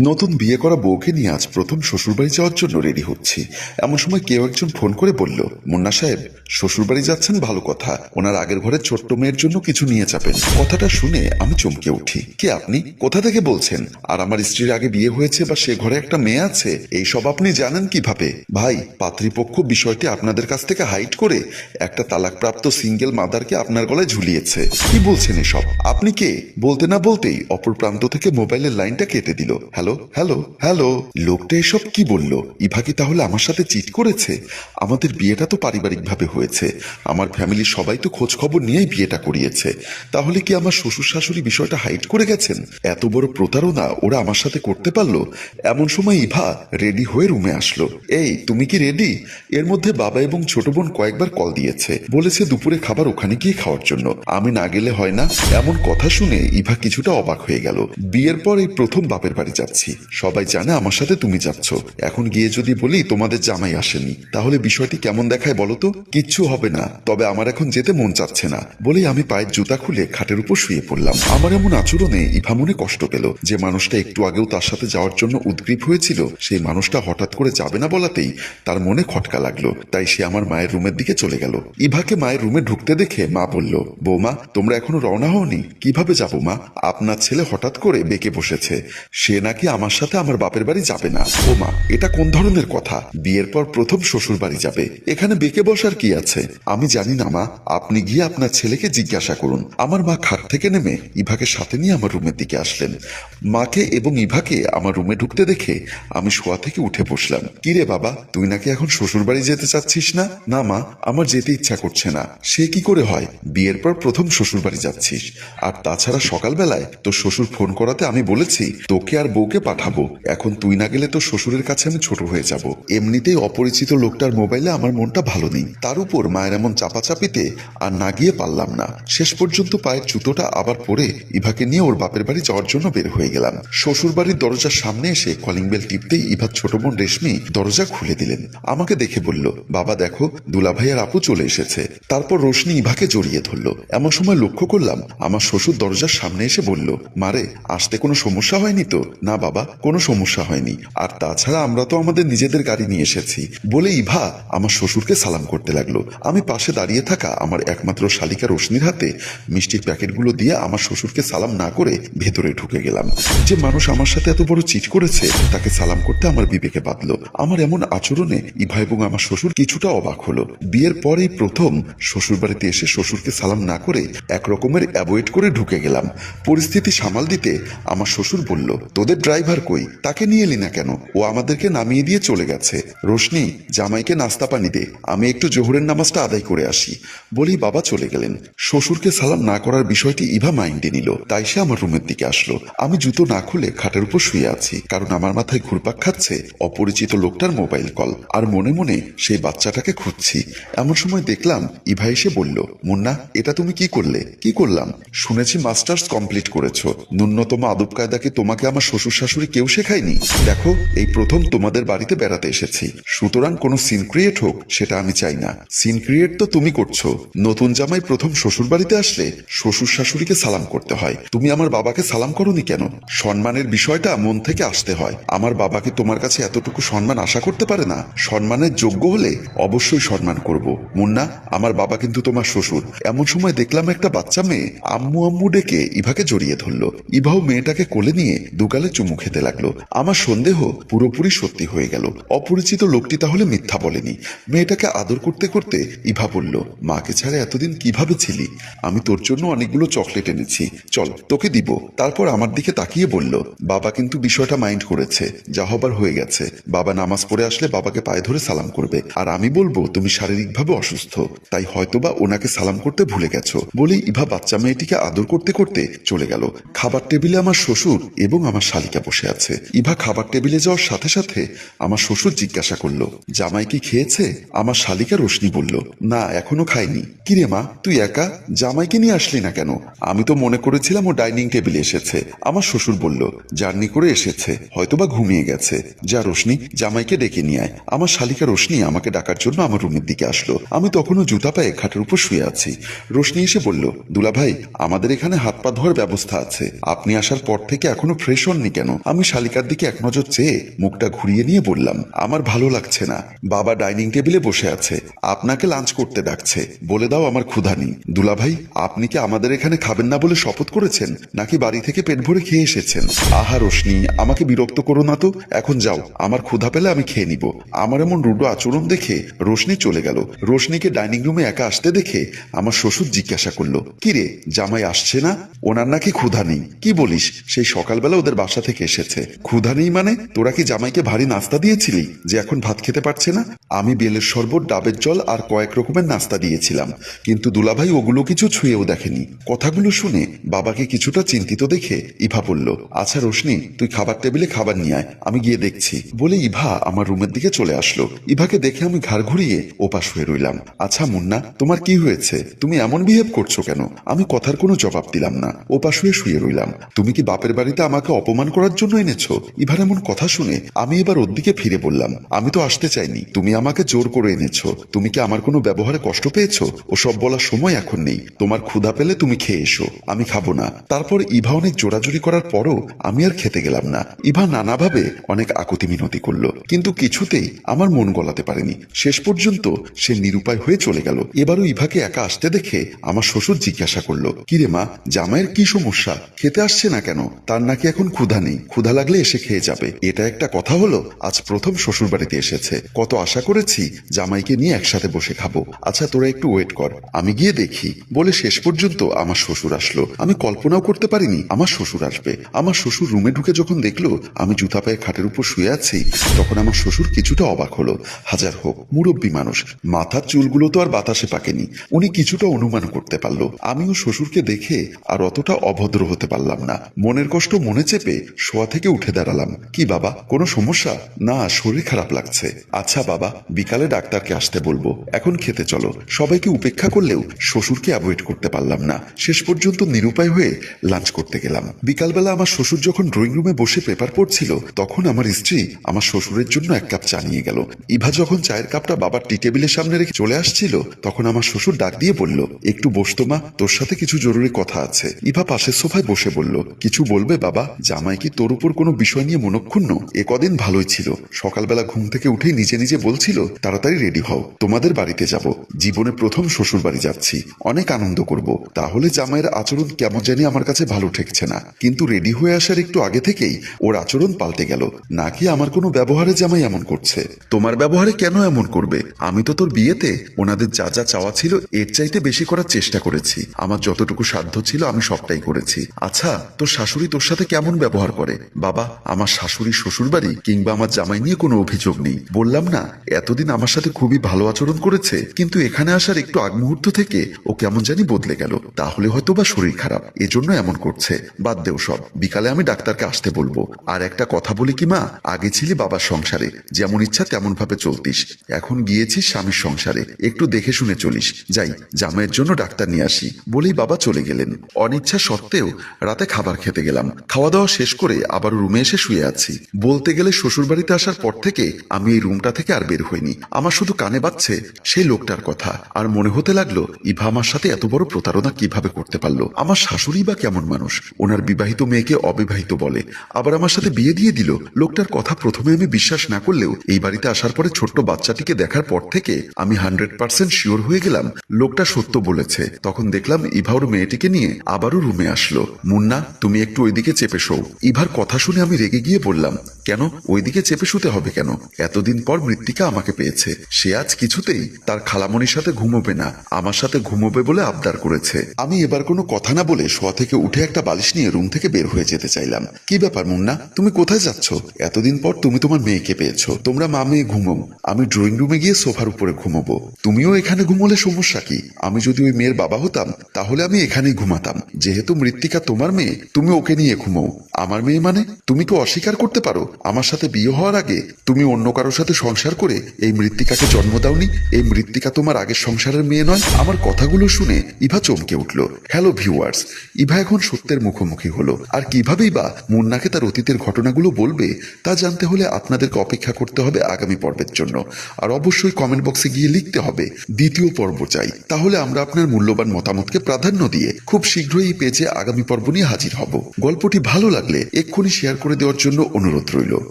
নতুন বিয়ে করা বউকে নিয়ে আজ প্রথম শ্বশুরবাড়ি যাওয়ার জন্য রেডি হচ্ছি। এমন সময় কেউ একজন ফোন করে বলল, মুন্না সাহেব, শ্বশুরবাড়ি যাচ্ছেন? ভালো কথা। ওনার আগের ঘরের ছোট্ট মেয়ের জন্য কিছু নিয়ে যাবেন। কথাটা শুনে আমি চমকে উঠি। কে আপনি? কোথা থেকে বলছেন? আর আমার স্ত্রীর আগে বিয়ে হয়েছে বা সে ঘরে একটা মেয়ে আছে? এইসব আপনি জানেন কীভাবে? ভাই, পাত্রীপক্ষ বিষয়টি আপনাদের কাছ থেকে হাইট করে একটা তালাকপ্রাপ্ত সিঙ্গেল মাদারকে আপনার গলায় ঝুলিয়েছে। কি বলছেন এসব? আপনি কে? বলতে না বলতেই অপর প্রান্ত থেকে মোবাইলের লাইনটা কেটে দিল। Hello hello hello hello. লোকটা এসব কি বলল? ইভা কি তাহলে আমার সাথে চিট করেছে? আমাদের বিয়েটা তো পারিবারিকভাবে হয়েছে। আমার ফ্যামিলির সবাই তো খোঁজ খবর নিয়েই বিয়েটা করিয়েছে। তাহলে কি আমার শ্বশুর শাশুড়ি বিষয়টা হাইট করে গেছেন? এত বড় প্রতারণা ওরা আমার সাথে করতে পারল? এমন সময় ইভা রেডি হয়ে রুমে আসলো। এই, তুমি কি রেডি? এর মধ্যে বাবা এবং ছোট বোন কয়েকবার কল দিয়েছে। বলেছে দুপুরে খাবার ওখানে গিয়ে খাওয়ার জন্য। আমি না গেলে হয় না? এমন কথা শুনে ইভা কিছুটা অবাক হয়ে গেল। বিয়ের পর এই প্রথম বাপের বাড়ি যাচ্ছি। সবাই জানে আমার সাথে তুমি যাচ্ছ। এখন গিয়ে যদি বলি, তোমাদের জামাই আসেনি। তাহলে বিষয়টি কেমন দেখায় বলো তো? কিচ্ছু হবে না। তবে আমার এখন যেতে মন চাচ্ছে না। বলেই আমি পায়ের জুতা খুলে খাটের উপর শুয়ে পড়লাম। আমার এমন আচরণে ইভা মনে কষ্ট পেল যে মানুষটা একটু আগেও তার সাথে যাওয়ার জন্য উদ্গ্রীব হয়েছিল। সেই মানুষটা হঠাৎ করে যাবে না বলাতেই তার মনে খটকা লাগল। তাই সে আমার মায়ের রুমের দিকে চলে গেল। ইভাকে মায়ের রুমে ঢুকতে দেখে মা বলল, বৌমা, তোমরা এখনও রওনা হওনি? কীভাবে যাব মা? আপনার ছেলে হঠাৎ করে বেঁকে বসেছে। সে নাকি আমার সাথে আমার বাপের বাড়ি যাবে না? ও মা, এটা কোন ধরনের কথা? বিয়ের পর প্রথম শ্বশুর বাড়ি যাবে। এখানে বেঁকে বসার কি আছে? আমি জানি না, মা। আপনি গিয়ে আপনার ছেলেকে জিজ্ঞাসা করুন। আমার মা খাট থেকে নেমে ইভাকে সাথে নিয়ে আমার রুমের দিকে আসলেন। মাকে এবং ইভাকে আমার রুমে ঢুকতে দেখে আমি শোয়া থেকে উঠে বসলাম। কিরে বাবা, তুই নাকি এখন শ্বশুর বাড়ি যেতে চাচ্ছিস না? না, মা, আমার যেতে ইচ্ছা করছে না। সে কি করে হয়? বিয়ের পর প্রথম শ্বশুর বাড়ি যাচ্ছিস। আর তাছাড়া সকালবেলায় তোর শ্বশুর ফোন করাতে আমি বলেছি, তোকে আর বউকে পাঠাবো। এখন তুই না গেলে তোর শ্বশুরের কাছে আমি ছোট হয়ে যাব। এমনিতেই অপরিচিত লোকটার মোবাইলে আমার মনটা ভালো নেই। তার উপর মায়ের এমন চাপাচাপিতে আর না গিয়ে পারলাম না। শেষ পর্যন্ত পায়ের জুতোটা আবার পরে ইভাকে নিয়ে ওর বাপের বাড়ি যাওয়ার জন্য বের হয়ে গেলাম। শ্বশুর বাড়ির দরজার সামনে এসে কলিং বেল টিপতেই ইভার ছোট বোন রেশমি দরজা খুলে দিলেন। আমাকে দেখে বলল, বাবা, দেখো, দুলাভাই আর আপু চলে এসেছে। তারপর রোশনি ইভাকে জড়িয়ে ধরলো। এমন সময় লক্ষ্য করলাম, আমার শ্বশুর দরজার সামনে এসে বলল মারে আসতে কোনো সমস্যা হয়নি তো? না বাবা, কোনো সমস্যা হয়নি। আর তাছাড়া আমরা তো আমাদের নিজেদের গাড়ি নিয়ে এসেছি। বলে ইভা, আমার শ্বশুরকে সালাম করতে লাগল। আমি পাশে দাঁড়িয়ে থাকা আমার একমাত্র শালিকা রশ্মির হাতে মিষ্টির প্যাকেটগুলো দিয়ে আমার শ্বশুরকে সালাম না করে ভেতরে ঢুকে গেলাম। যে মানুষ আমার সাথে এত বড় চিট করেছে, তাকে সালাম করতে আমার বিবেকে বাঁধলো। আমার এমন আচরণে ইভা এবং আমার শ্বশুর কিছুটা অবাক হলো। বিয়ের পরেই প্রথম শ্বশুর বাড়িতে এসে শ্বশুরকে সালাম না করে এক রকমের অ্যাভয়েড করে ঢুকে গেলাম। পরিস্থিতি সামাল দিতে আমার শ্বশুর বলল, তোদের ড্রাইভার কই? তাকে নিয়ে এলি না কেন? ও আমাদেরকে নামিয়ে দিয়ে চলে গেছে। রোশনি, জামাইকে নাস্তা পানি দে। আমি একটু জোহরের নামাজটা আদায় করে আসি। বলেই বাবা চলে গেলেন। শ্বশুরকে সালাম না করার বিষয়টি ইভা মাইন্ডে নিল। তাই সে আমার রুমের দিকে আসলো। আমি জুতো না খুলে খাটের উপর শুয়ে আছি, কারণ আমার মাথায় ঘুরপাক খাচ্ছে। অপরিচিত লোকটার মোবাইল কল। আর মনে মনে সেই বাচ্চাটাকে খুঁজছি। এমন সময় দেখলাম, ইভা এসে বলল, মুন্না, এটা তুমি কি করলে? কি করলাম? শুনেছি মাস্টার্স কমপ্লিট করেছ। ন্যূনতম আদব কায়দা কি তোমাকে আমার শ্বশুর শাশুড়ি কেউ শেখায়নি। দেখো, এই প্রথম তোমাদের বাড়িতে বেড়াতে এসেছি। সুতরাং কোনো সিন ক্রিয়েট হোক, সেটা আমি চাই না। সিন ক্রিয়েট তো তুমি করছ। নতুন জামাই প্রথম শ্বশুর বাড়িতে আসলে শ্বশুর শাশুড়িকে সালাম করতে হয়। তুমি আমার বাবাকে সালাম করনি কেন? সম্মানের বিষয়টা মন থেকে আসতে হয়। আমার বাবাকে তোমার কাছে এতটুকু সম্মান আশা করতে পারে না? সম্মানের যোগ্য হলে অবশ্যই সম্মান করব। মুন্না, আমার বাবা কিন্তু তোমার শ্বশুর। এমন সময় দেখলাম একটা বাচ্চা মেয়ে আম্মু আম্মু ডেকে ইভাকে জড়িয়ে ধরলো। ইভাও মেয়েটাকে কোলে নিয়ে দুগালে চুমু খেতে লাগল। আমার সন্দেহ পুরোপুরি সত্যি হয়ে গেল। অপরিচিত লোকটি তাহলে মিথ্যা বলেনি। মেয়েটাকে আদর করতে করতে ইভা বলল, মাকে ছাড়া এতদিন কীভাবে ছিলি? আমি তোর জন্য অনেকগুলো চকলেট এনেছি। চল, তোকে দিব। তারপর আমার দিকে তাকিয়ে বলল, বাবা কিন্তু বিষয়টা মাইন্ড করেছে। যা হবার হয়ে গেছে। বাবা নামাজ পড়ে আসলে বাবাকে পায়ে ধরে সালাম করবে। আর আমি বলব, তুমি শারীরিকভাবে অসুস্থ। তাই হয়তোবা ওনাকে সালাম করতে ভুলে গেছো। বলেই ইভা বাচ্চা মেয়েটিকে আদর করতে করতে চলে গেল। খাবার টেবিলে আমার শ্বশুর এবং আমার শালিকা। বসে আছে। ইভা খাবার টেবিলে যাওয়ার সাথে সাথে আমার শ্বশুর জিজ্ঞাসা করল, জামাই কি খেয়েছে? আমার শালিকা রোশনি বলল, না, এখনও খাইনি। কিরে মা, তুই একা? জামাইকে নিয়ে আসলি না কেন? আমি তো মনে করেছিলাম ও ডাইনিং টেবিলে এসেছে। আমার শ্বশুর বলল, জার্নি করে এসেছে, হয়তোবা ঘুমিয়ে গেছে। যা রোশনি, জামাইকে ডেকে নিয়ে আয়। আমার শালিকা রোশনি আমাকে ডাকার জন্য আমার রুমের দিকে আসলো। আমি তখনও জুতা পায়ে খাটের উপর শুয়ে আছি। রোশনি এসে বলল দুলা ভাই আমাদের এখানে হাত পা ধোয়ার ব্যবস্থা আছে। আপনি আসার পর থেকে এখনও ফ্রেশ হননি কেন? কেন? আমি শালিকার দিকে এক নজর চেয়ে মুখটা ঘুরিয়ে নিয়ে বললাম, আমার ভালো লাগছে না। বাবা ডাইনিং টেবিলে বসে আছে। আপনাকে লাঞ্চ করতে ডাকছে। বলে দাও আমার ক্ষুধা নেই। দুলাভাই, আপনি কি আমাদের এখানে খাবেন না বলে শপথ করেছেন? নাকি বাড়ি থেকে পেট ভরে খেয়ে এসেছেন? আহা রোশনি, আমাকে বিরক্ত করো না তো। এখন যাও। আমার ক্ষুধা পেলে আমি খেয়ে নিব। আমার এমন রুডো আচরণ দেখে রোশনি চলে গেল। রোশনিকে ডাইনিং রুমে একা আসতে দেখে আমার শ্বশুর জিজ্ঞাসা করল, কিরে, জামাই আসছে না? ওনার নাকি ক্ষুধা নেই। কি বলিস? সেই সকালবেলা ওদের বাসা থেকে এসেছে। ক্ষুধা নেই মানে? তোরা কি জামাইকে ভারী নাস্তা দিয়েছিলি? যে এখন ভাত খেতে পারছে না? আমি বেলের শরবত, ডাবের জল আর কয়েক রকমের নাস্তা দিয়েছিলাম। কিন্তু দুলাভাই ওগুলো কিছু ছুঁয়েও দেখেনি। কথাগুলো শুনে বাবাকে কিছুটা চিন্তিত দেখে ইভা বলল আচ্ছা রোশনি, তুই খাবার টেবিলে খাবার নিয়ে আয়। আমি গিয়ে দেখছি। বলে ইভা আমার রুমের দিকে চলে আসলো। ইভাকে দেখে আমি ঘাড় ঘুরিয়ে ওপাশ হয়ে রইলাম। আচ্ছা মুন্না, তোমার কি হয়েছে? তুমি এমন বিহেভ করছ কেন? আমি কথার কোনো জবাব দিলাম না। ওপাশ হয়ে শুয়ে রইলাম। তুমি কি বাপের বাড়িতে আমাকে অপমান করার জন্য এনেছো। ইভার এমন কথা শুনে আমি এবার ওর দিকে ফিরে বললাম, আমি তো আসতে চাইনি, তুমি আমাকে জোর করে এনেছো। তুমি কি আমার কোনো ব্যবহারে কষ্ট পেয়েছ? ওসব বলার সময় এখন নেই। তোমার ক্ষুধা পেলে তুমি খেয়ে এসো, আমি খাব না। তারপর ইভা অনেক জোরাজুরি করার পরও আমি আর খেতে গেলাম না। ইভা নানাভাবে অনেক আকুতি মিনতি করল, কিন্তু কিছুতেই আমার মন গলাতে পারেনি। শেষ পর্যন্ত সে নিরুপায় হয়ে চলে গেল। এবারও ইভাকে একা আসতে দেখে আমার শ্বশুর জিজ্ঞাসা করল কিরে মা, জামাইয়ের কি সমস্যা? খেতে আসছে না কেন? তার নাকি এখন ক্ষুধা নেই। ক্ষুধা লাগলে এসে খেয়ে যাবে। এটা একটা কথা হলো, আজ প্রথম শ্বশুর বাড়িতে এসেছে। কত আশা করেছি জামাইকে নিয়ে একসাথে বসে খাব। আচ্ছা তোরা একটু ওয়েট কর। আমি গিয়ে দেখি। বলে শেষ পর্যন্ত আমার শ্বশুর আসলো। আমি কল্পনাও করতে পারিনি, আমার শ্বশুর আসবে। আমার শ্বশুর রুমে ঢুকে যখন দেখল, আমি জুতা পায়ে খাটের উপর শুয়ে আছি, তখন আমার শ্বশুর কিছুটা অবাক হলো। হাজার হোক, মুরব্বী মানুষ, মাথার চুলগুলো তো আর বাতাসে পাকেনি। উনি কিছুটা অনুমান করতে পারল। আমিও শ্বশুরকে দেখে আর অতটা অভদ্র হতে পারলাম না। মনের কষ্ট মনে চেপে শোয়া থেকে উঠে দাঁড়ালাম। কি বাবা, কোনো সমস্যা? না, শরীর খারাপ লাগছে। আচ্ছা বাবা, বিকালে ডাক্তারকে আসতে বলব। এখন খেতে চলো। সবাইকে উপেক্ষা করলেও শ্বশুরকে অ্যাভয়েড করতে পারলাম না। শেষ পর্যন্ত নিরুপায় হয়ে লাঞ্চ করতে গেলাম। বিকালবেলা আমার শ্বশুর যখন ড্রয়িং রুমে বসে পেপার পড়ছিল, তখন আমার স্ত্রী আমার শ্বশুরের জন্য এক কাপ চা নিয়ে গেল। ইভা যখন চায়ের কাপটা বাবার টি টেবিলের সামনে রেখে চলে আসছিল, তখন আমার শ্বশুর ডাক দিয়ে বলল, একটু বসতো মা, তোর সাথে কিছু জরুরি কথা আছে। ইভা পাশের সোফায় বসে বলল, কিছু বলবে বাবা? জামাই কি তোর উপর কোনো বিষয় নিয়ে মনক্ষুণ্ণ? এ কদিন ভালোই ছিল। সকালবেলা ঘুম থেকে উঠেই নিজে নিজে বলছিল, তাড়াতাড়ি রেডি হও, তোমাদের বাড়িতে যাব। জীবনে প্রথম শ্বশুর বাড়ি যাচ্ছি। অনেক আনন্দ করব। তাহলে জামাইয়ের আচরণ কেমন জানি আমার কাছে ভালো ঠেকছে না। কিন্তু রেডি হয়ে আসার একটু আগে থেকেই ওর আচরণ পাল্টে গেল। নাকি আমার কোনো ব্যবহারে জামাই এমন করছে? তোমার ব্যবহারে কেন এমন করবে? আমি তো তোর বিয়েতে ওনাদের যা যা চাওয়া ছিল, এর চাইতে বেশি করার চেষ্টা করেছি। আমার যতটুকু সাধ্য ছিল, আমি সবটাই করেছি। আচ্ছা তোর শাশুড়ি তোর সাথে কেমন ব্যবহার করে, বাবা, আমার শাশুড়ি শ্বশুর বাড়ি কিংবা আমার জামাই নিয়ে কোনো অভিযোগ নেই। বললাম না, এতদিন আমার সাথে খুবই ভালো আচরণ করেছে, কিন্তু এখানে আসার একটু আগ মুহূর্ত থেকে ও কেমন জানি বদলে গেল। তাহলে হয়তো বা শরীর খারাপ। এজন্য এমন করছে। বাদ দেও সব। বিকালে আমি ডাক্তারকে আসতে বলব। আর একটা কথা বলি কি, মা? আগে ছিলি বাবার সংসারে। যেমন ইচ্ছা তেমন ভাবে চলতিস। এখন গিয়েছিস স্বামীর সংসারে। একটু দেখে শুনে চলিস। যাই, জামাইয়ের জন্য ডাক্তার নিয়ে আসি। বলেই বাবা চলে গেলেন। অনিচ্ছা সত্ত্বেও রাতে খাবার খেতে গেলাম। খাওয়া দাওয়া শেষ করে আবার রুমে এসে শুয়ে আছি। বলতে গেলে শ্বশুর বাড়িতে আসার পর থেকে আমি এই রুমটা থেকে আর বের হইনি। আমার শুধু কানে বাজছে সেই লোকটার কথা। আর মনে হতে লাগল, ইভা আমার সাথে এত বড় প্রতারণা কীভাবে করতে পারল? আমার শাশুড়ি বা কেমন মানুষ? ওনার বিবাহিত মেয়েকে অবিবাহিত বলে। আবার আমার সাথে বিয়ে দিয়ে দিল। লোকটার কথা প্রথমে আমি বিশ্বাস না করলেও এই বাড়িতে আসার পরে ছোট্ট বাচ্চাটিকে দেখার পর থেকে আমি হান্ড্রেড পার্সেন্ট শিওর হয়ে গেলাম, লোকটা সত্য বলেছে। তখন দেখলাম ইভা ওর মেয়েটিকে নিয়ে আবারও রুমে আসলো। মুন্না, তুমি একটু ওইদিকে চেপে শোও। ইভার কথা শুনে আমি রেগে গিয়ে বললাম, কেন? ওইদিকে চেপে শুতে হবে কেন? এতদিন পর মৃত্তিকা আমাকে পেয়েছে। সে আজ কিছুতেই তার খালামণির সাথে ঘুমোবে না, আমার সাথে ঘুমোবে বলে আবদার করেছে। আমি এবার কোনো কথা না বলে শোয়া থেকে উঠে একটা বালিশ নিয়ে রুম থেকে বের হয়ে যেতে চাইলাম। কি ব্যাপার মুন্না? তুমি কোথায় যাচ্ছ? এতদিন পর তুমি তোমার মেয়েকে পেয়েছ। তোমরা মা মেয়ে ঘুমো আমি ড্রয়িং রুমে গিয়ে সোফার উপরে ঘুমোবো। তুমিও এখানে ঘুমোলে সমস্যা কি? আমি যদি ওই মেয়ের বাবা হতাম, তাহলে আমি এখানেই ঘুমাতাম। যেহেতু মৃত্তিকা তোমার মেয়ে, তুমি ওকে নিয়ে ঘুমো আমার মেয়ে মানে? তুমি তো অস্বীকার করতে পারো? আমার সাথে বিয়ে হওয়ার আগে তুমি অন্য কারোর সাথে সংসার করে এই মৃত্তিকাকে জন্ম দাওনি? এই মৃত্তিকা তোমার আগের সংসারের মেয়ে নয়? আমার কথাগুলো শুনে ইভা চমকে উঠল। হ্যালো ভিউয়ার্স ইভা এখন সত্যের মুখোমুখি হলো। আর কিভাবেই বা মুন্নাকে তার অতীতের ঘটনাগুলো বলবে, তা জানতে হলে আপনাদেরকে অপেক্ষা করতে হবে আগামী পর্বের জন্য। আর অবশ্যই কমেন্ট বক্সে গিয়ে লিখতে হবে, দ্বিতীয় পর্ব চাই। তাহলে আমরা আপনার মূল্যবান মতামতকে প্রাধান্য দিয়ে খুব শীঘ্রই পেজে আগামী পর্ব নিয়ে হাজির হব। গল্পটি ভালো লাগলে এক্ষুনি শেয়ার করে দেওয়ার জন্য অনুরোধ রইল।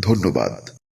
ধন্যবাদ।